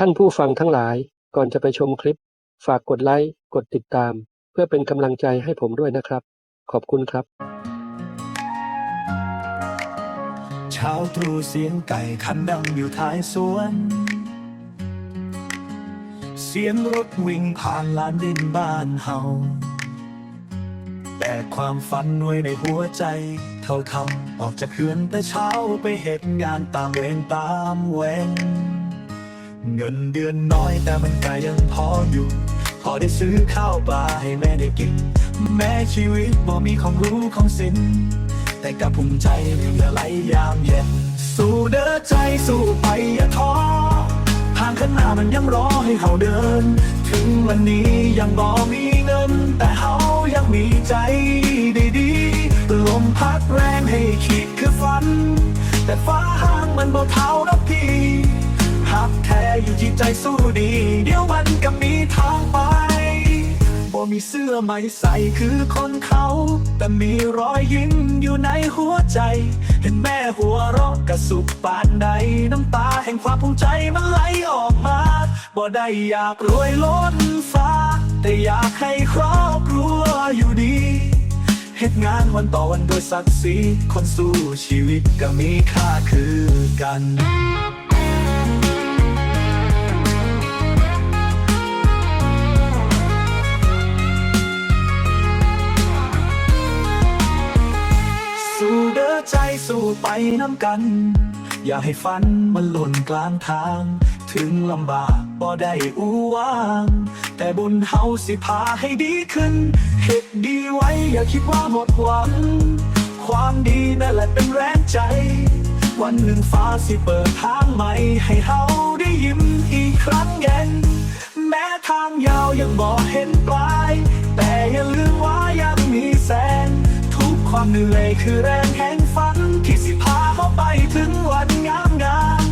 ท่านผู้ฟังทั้งหลายก่อนจะไปชมคลิป ฝากกดไลค์ กดติดตาม เพื่อเป็นกำลังใจให้ผมด้วยนะครับ ขอบคุณครับ เช้าตรู่เสียงไก่ขันดังอยู่ท้ายสวน เสียงรถวิ่งผ่านลานดินบ้านเฮาแต่ความฝันไว้ในหัวใจ เท่าทำออกจากเคือนแต่เช้าไปเหตุงานตามเวรตามเวง เงินเดือนน้อยแต่มันก็ยังพออยู่ พอได้ซื้อข้าวปลาให้แม่ได้กิน แม้ชีวิตบ่มีของรู้ของสิน แต่กับภูมิใจเหลือไหลยามเย็น สู้เด้อใจสู้ไปอย่าท้อทางข้างหน้ามันยังรอให้เขาเดิน ถึงวันนี้ยังบ่มีเงิน แต่เขายังมีใจดีๆลมพัดแรงให้ขีดคือฝัน แต่ฟ้าห้างมันบ่เท่านะพี่ กแท้อยู่ที่ใจสู้ดี เดี๋ยวมันก็มีทางไปบ่มีเสื้อไม่ใส่คือคนเขา แต่มีรอยยิ้มอยู่ในหัวใจ เห็นแม่หัวเราะกระสุกปานใด น้ำตาแห่งความภูมิใจมันไหลออกมาบ่ได้อยากรวยล้นฟ้า แต่อยากให้ครอบครัวอยู่ดีเหตุงานวันต่อวันโดวยศักดิ์ศรีคนสู้ชีวิตก็มีค่าคือกัน ใจสู้ไปน้ำกัน อย่าให้ฝันมันหล่นกลางทาง ถึงลำบากบ่ได้อู้ว่าง แต่บุญเฮาสิพาให้ดีขึ้นเหตุดีไว้ อย่าคิดว่าหมดหวัง ความดีนั่นแหละเป็นแรงใจ วันหนึ่งฟ้าสิเปิดทางใหม่ ให้เฮาได้ยิ้มอีกครั้งเย็นแม้ทางยาวยังบอกเห็นปลาย แต่อย่าลืมว่ายังมีแสง ทุกความเหนื่อยคือแรงแห่ ถึงวันงามงาม